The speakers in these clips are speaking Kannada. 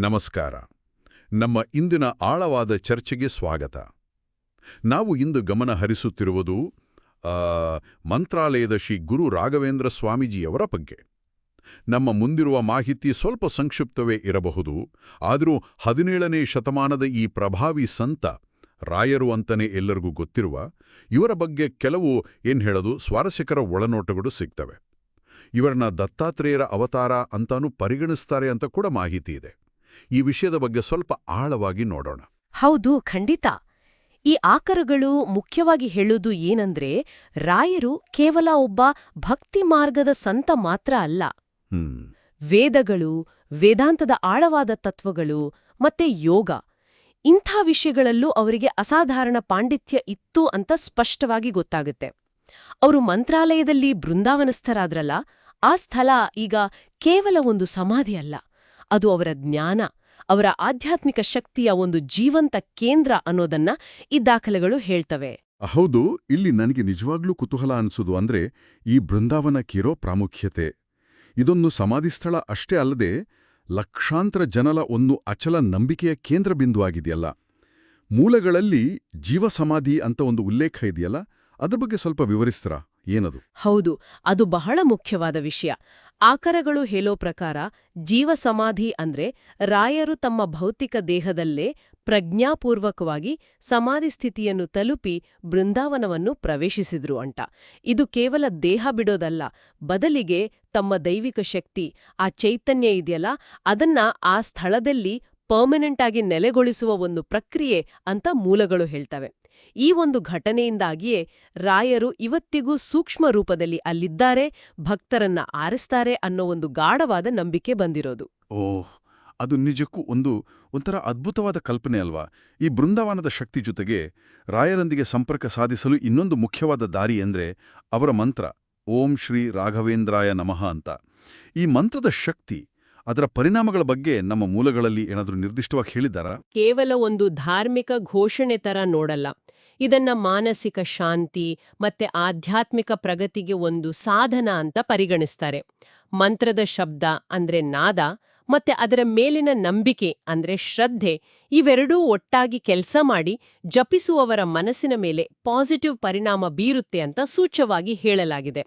ನಮಸ್ಕಾರ. ನಮ್ಮ ಇಂದಿನ ಆಳವಾದ ಚರ್ಚೆಗೆ ಸ್ವಾಗತ. ನಾವು ಇಂದು ಗಮನ ಹರಿಸುತ್ತಿರುವುದು ಮಂತ್ರಾಲಯದ ಶ್ರೀ ಗುರು ರಾಘವೇಂದ್ರ ಸ್ವಾಮೀಜಿಯವರ ಬಗ್ಗೆ. ನಮ್ಮ ಮುಂದಿರುವ ಮಾಹಿತಿ ಸ್ವಲ್ಪ ಸಂಕ್ಷಿಪ್ತವೇ ಇರಬಹುದು, ಆದರೂ ಹದಿನೇಳನೇ ಶತಮಾನದ ಈ ಪ್ರಭಾವಿ ಸಂತ, ರಾಯರು ಅಂತನೇ ಎಲ್ಲರಿಗೂ ಗೊತ್ತಿರುವ, ಇವರ ಬಗ್ಗೆ ಕೆಲವು ಏನು ಹೇಳೋದು, ಸ್ವಾರಸ್ಯಕರ ಒಳನೋಟಗಳು ಸಿಗ್ತವೆ. ಇವರನ್ನ ದತ್ತಾತ್ರೇಯರ ಅವತಾರ ಅಂತಾನೂ ಪರಿಗಣಿಸ್ತಾರೆ ಅಂತ ಕೂಡ ಮಾಹಿತಿ ಇದೆ. ಈ ವಿಷಯದ ಬಗ್ಗೆ ಸ್ವಲ್ಪ ಆಳವಾಗಿ ನೋಡೋಣ. ಹೌದು ಖಂಡಿತ. ಈ ಆಕರಗಳು ಮುಖ್ಯವಾಗಿ ಹೇಳೋದು ಏನಂದ್ರೆ ರಾಯರು ಕೇವಲ ಒಬ್ಬ ಭಕ್ತಿ ಮಾರ್ಗದ ಸಂತ ಮಾತ್ರ ಅಲ್ಲ. ವೇದಗಳು ವೇದಾಂತದ ಆಳವಾದ ತತ್ವಗಳು ಮತ್ತೆ ಯೋಗ ಇಂಥ ವಿಷಯಗಳಲ್ಲೂ ಅವರಿಗೆ ಅಸಾಧಾರಣ ಪಾಂಡಿತ್ಯ ಇತ್ತು ಅಂತ ಸ್ಪಷ್ಟವಾಗಿ ಗೊತ್ತಾಗುತ್ತೆ. ಅವರು ಮಂತ್ರಾಲಯದಲ್ಲಿ ಬೃಂದಾವನಸ್ಥರಾದ್ರಲ್ಲ ಆ ಸ್ಥಳ ಈಗ ಕೇವಲ ಒಂದು ಸಮಾಧಿ ಅಲ್ಲ. ಅದು ಅವರ ಜ್ಞಾನ ಅವರ ಆಧ್ಯಾತ್ಮಿಕ ಶಕ್ತಿಯ ಒಂದು ಜೀವಂತ ಕೇಂದ್ರ ಅನ್ನೋದನ್ನ ಈ ದಾಖಲೆಗಳು ಹೇಳ್ತವೆ. ಹೌದು ಇಲ್ಲಿ ನನಗೆ ನಿಜವಾಗ್ಲೂ ಕುತೂಹಲ ಅನಿಸೋದು ಅಂದ್ರೆ ಈ ಬೃಂದಾವನಕ್ಕಿರೋ ಪ್ರಾಮುಖ್ಯತೆ. ಇದೊಂದು ಸಮಾಧಿ ಸ್ಥಳ ಅಷ್ಟೇ ಅಲ್ಲದೆ ಲಕ್ಷಾಂತರ ಜನಲ ಒಂದು ಅಚಲ ನಂಬಿಕೆಯ ಕೇಂದ್ರ ಬಿಂದುವಾಗಿದೆಯಲ್ಲ. ಮೂಲಗಳಲ್ಲಿ ಮೂಲಗಳಲ್ಲಿ ಜೀವಸಮಾಧಿ ಅಂತ ಒಂದು ಉಲ್ಲೇಖ ಇದೆಯಲ್ಲ ಅದ್ರ ಬಗ್ಗೆ ಸ್ವಲ್ಪ ವಿವರಿಸ್ತೀರಾ? ಏನದು? ಹೌದು ಅದು ಬಹಳ ಮುಖ್ಯವಾದ ವಿಷಯ. ಆಕರಗಳು ಹೇಳೋ ಪ್ರಕಾರ ಜೀವಸಮಾಧಿ ಅಂದ್ರೆ ರಾಯರು ತಮ್ಮ ಭೌತಿಕ ದೇಹದಲ್ಲೇ ಪ್ರಜ್ಞಾಪೂರ್ವಕವಾಗಿ ಸಮಾಧಿ ಸ್ಥಿತಿಯನ್ನು ತಲುಪಿ ಬೃಂದಾವನವನ್ನು ಪ್ರವೇಶಿಸಿದ್ರು ಅಂಟ. ಇದು ಕೇವಲ ದೇಹ ಬಿಡೋದಲ್ಲ, ಬದಲಿಗೆ ತಮ್ಮ ದೈವಿಕ ಶಕ್ತಿ, ಆ ಚೈತನ್ಯ ಇದೆಯಲ್ಲ, ಅದನ್ನ ಆ ಸ್ಥಳದಲ್ಲಿ ಪರ್ಮನೆಂಟ್ ಆಗಿ ನೆಲೆಗೊಳಿಸುವ ಒಂದು ಪ್ರಕ್ರಿಯೆ ಅಂತ ಮೂಲಗಳು ಹೇಳ್ತವೆ. ಈ ಒಂದು ಘಟನೆಯಿಂದಾಗಿಯೇ ರಾಯರು ಇವತ್ತಿಗೂ ಸೂಕ್ಷ್ಮ ರೂಪದಲ್ಲಿ ಅಲ್ಲಿದ್ದಾರೆ, ಭಕ್ತರನ್ನ ಆರಿಸ್ತಾರೆ ಅನ್ನೋ ಒಂದು ಗಾಢವಾದ ನಂಬಿಕೆ ಬಂದಿರೋದು. ಓಹ್, ಅದು ನಿಜಕ್ಕೂ ಒಂದು ಒಂಥರ ಅದ್ಭುತವಾದ ಕಲ್ಪನೆ ಅಲ್ವಾ? ಈ ಬೃಂದಾವನದ ಶಕ್ತಿ ಜೊತೆಗೆ ರಾಯರೊಂದಿಗೆ ಸಂಪರ್ಕ ಸಾಧಿಸಲು ಇನ್ನೊಂದು ಮುಖ್ಯವಾದ ದಾರಿ ಅಂದ್ರೆ ಅವರ ಮಂತ್ರ, ಓಂ ಶ್ರೀ ರಾಘವೇಂದ್ರಾಯ ನಮಃ ಅಂತ. ಈ ಮಂತ್ರದ ಶಕ್ತಿ ಅದರ ಪರಿಣಾಮಗಳ ಬಗ್ಗೆ ನಮ್ಮ ಮೂಲಗಳಲ್ಲಿ ಏನಾದರೂ ನಿರ್ದಿಷ್ಟವಾಗಿ ಹೇಳಿದ್ದಾರಾ? ಕೇವಲ ಒಂದು ಧಾರ್ಮಿಕ ಘೋಷಣೆ ತರ ನೋಡಲ್ಲ. ಇದನ್ನ ಮಾನಸಿಕ ಶಾಂತಿ ಮತ್ತೆ ಆಧ್ಯಾತ್ಮಿಕ ಪ್ರಗತಿಗೆ ಒಂದು ಸಾಧನ ಅಂತ ಪರಿಗಣಿಸ್ತಾರೆ. ಮಂತ್ರದ ಶಬ್ದ ಅಂದ್ರೆ ನಾದ ಮತ್ತೆ ಅದರ ಮೇಲಿನ ನಂಬಿಕೆ ಅಂದ್ರೆ ಶ್ರದ್ಧೆ ಇವೆರಡೂ ಒಟ್ಟಾಗಿ ಕೆಲಸ ಮಾಡಿ ಜಪಿಸುವವರ ಮನಸ್ಸಿನ ಮೇಲೆ ಪಾಸಿಟಿವ್ ಪರಿಣಾಮ ಬೀರುತ್ತೆ ಅಂತ ಸೂಚ್ಯವಾಗಿ ಹೇಳಲಾಗಿದೆ.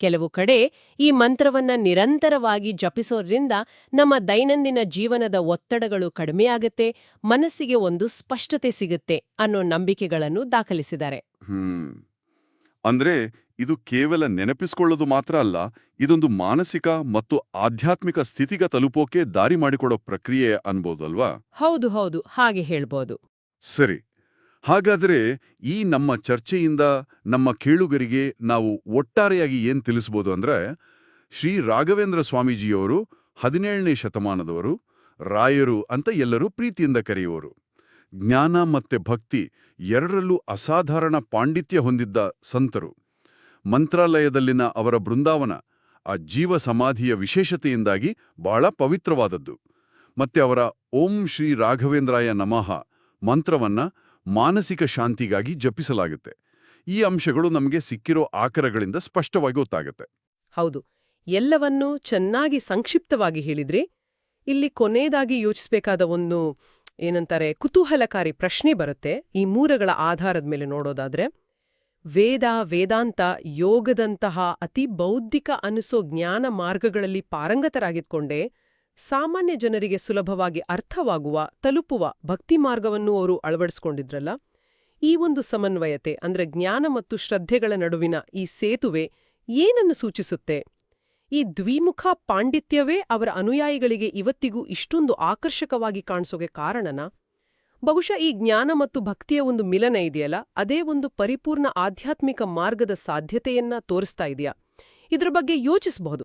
ಕೆಲವು ಕಡೆ ಈ ಮಂತ್ರವನ್ನ ನಿರಂತರವಾಗಿ ಜಪಿಸೋದ್ರಿಂದ ನಮ್ಮ ದೈನಂದಿನ ಜೀವನದ ಒತ್ತಡಗಳು ಕಡಿಮೆಯಾಗುತ್ತೆ ಮನಸ್ಸಿಗೆ ಒಂದು ಸ್ಪಷ್ಟತೆ ಸಿಗುತ್ತೆ ಅನ್ನೋ ನಂಬಿಕೆಗಳನ್ನು ದಾಖಲಿಸಿದ್ದಾರೆ. ಅಂದ್ರೆ ಇದು ಕೇವಲ ನೆನಪಿಸ್ಕೊಳ್ಳೋದು ಮಾತ್ರ ಅಲ್ಲ ಇದೊಂದು ಮಾನಸಿಕ ಮತ್ತು ಆಧ್ಯಾತ್ಮಿಕ ಸ್ಥಿತಿಗ ತಲುಪೋಕೆ ದಾರಿ ಮಾಡಿಕೊಡೋ ಪ್ರಕ್ರಿಯೆ ಅನ್ಬೋದಲ್ವಾ? ಹೌದು ಹೌದು. ಹಾಗೆ ಹೇಳ್ಬೋದು. ಸರಿ. ಹಾಗಾದ್ರೆ ಈ ನಮ್ಮ ಚರ್ಚೆಯಿಂದ ನಮ್ಮ ಕೇಳುಗರಿಗೆ ನಾವು ಒಟ್ಟಾರೆಯಾಗಿ ಏನು ತಿಳಿಸ್ಬೋದು ಅಂದರೆ, ಶ್ರೀ ರಾಘವೇಂದ್ರ ಸ್ವಾಮೀಜಿಯವರು ಹದಿನೇಳನೇ ಶತಮಾನದವರು, ರಾಯರು ಅಂತ ಎಲ್ಲರೂ ಪ್ರೀತಿಯಿಂದ ಕರೆಯುವರು. ಜ್ಞಾನ ಮತ್ತೆ ಭಕ್ತಿ ಎರಡರಲ್ಲೂ ಅಸಾಧಾರಣ ಪಾಂಡಿತ್ಯ ಹೊಂದಿದ್ದ ಸಂತರು. ಮಂತ್ರಾಲಯದಲ್ಲಿನ ಅವರ ಬೃಂದಾವನ ಆ ಜೀವ ಸಮಾಧಿಯ ವಿಶೇಷತೆಯಿಂದಾಗಿ ಬಹಳ ಪವಿತ್ರವಾದದ್ದು. ಮತ್ತೆ ಅವರ ಓಂ ಶ್ರೀ ರಾಘವೇಂದ್ರಾಯ ನಮಃ ಮಂತ್ರವನ್ನ ಮಾನಸಿಕ ಶಾಂತಿಗಾಗಿ ಜಪಿಸಲಾಗುತ್ತೆ. ಈ ಅಂಶಗಳು ನಮಗೆ ಸಿಕ್ಕಿರೋ ಆಕರಗಳಿಂದ ಸ್ಪಷ್ಟವಾಗಿ ಗೊತ್ತಾಗುತ್ತೆ. ಹೌದು. ಎಲ್ಲವನ್ನೂ ಚೆನ್ನಾಗಿ ಸಂಕ್ಷಿಪ್ತವಾಗಿ ಹೇಳಿದ್ರಿ, ಇಲ್ಲಿ ಕೊನೆಯದಾಗಿ ಯೋಚಿಸಬೇಕಾದ ಒಂದು ಏನಂತಾರೆ, ಕುತೂಹಲಕಾರಿ ಪ್ರಶ್ನೆ ಬರುತ್ತೆ. ಈ ಮೂರಗಳ ಆಧಾರದ ಮೇಲೆ ನೋಡೋದಾದ್ರೆ, ವೇದ, ವೇದಾಂತ ಯೋಗದಂತಹ ಅತಿ ಬೌದ್ಧಿಕ ಅನಿಸೋ ಜ್ಞಾನ ಮಾರ್ಗಗಳಲ್ಲಿ ಪಾರಂಗತರಾಗಿದ್ಕೊಂಡೇ ಸಾಮಾನ್ಯ ಜನರಿಗೆ ಸುಲಭವಾಗಿ ಅರ್ಥವಾಗುವ, ತಲುಪುವ ಭಕ್ತಿ ಮಾರ್ಗವನ್ನು ಅವರು ಅಳವಡಿಸಿಕೊಂಡಿದ್ರಲ್ಲ? ಈ ಒಂದು ಸಮನ್ವಯತೆ, ಅಂದ್ರೆ ಜ್ಞಾನ ಮತ್ತು ಶ್ರದ್ಧೆಗಳ ನಡುವಿನ ಈ ಸೇತುವೆ ಏನನ್ನು ಸೂಚಿಸುತ್ತೆ? ಈ ದ್ವಿಮುಖ ಪಾಂಡಿತ್ಯವೇ ಅವರ ಅನುಯಾಯಿಗಳಿಗೆ ಇವತ್ತಿಗೂ ಇಷ್ಟೊಂದು ಆಕರ್ಷಕವಾಗಿ ಕಾಣಿಸೋಕೆ ಕಾರಣನ? ಬಹುಶಃ ಈ ಜ್ಞಾನ ಮತ್ತು ಭಕ್ತಿಯ ಒಂದು ಮಿಲನ ಇದೆಯಲ್ಲ? ಅದೇ ಒಂದು ಪರಿಪೂರ್ಣ ಆಧ್ಯಾತ್ಮಿಕ ಮಾರ್ಗದ ಸಾಧ್ಯತೆಯನ್ನ ತೋರಿಸ್ತಾ ಇದೆಯಾ? ಇದರ ಬಗ್ಗೆ ಯೋಚಿಸಬಹುದು.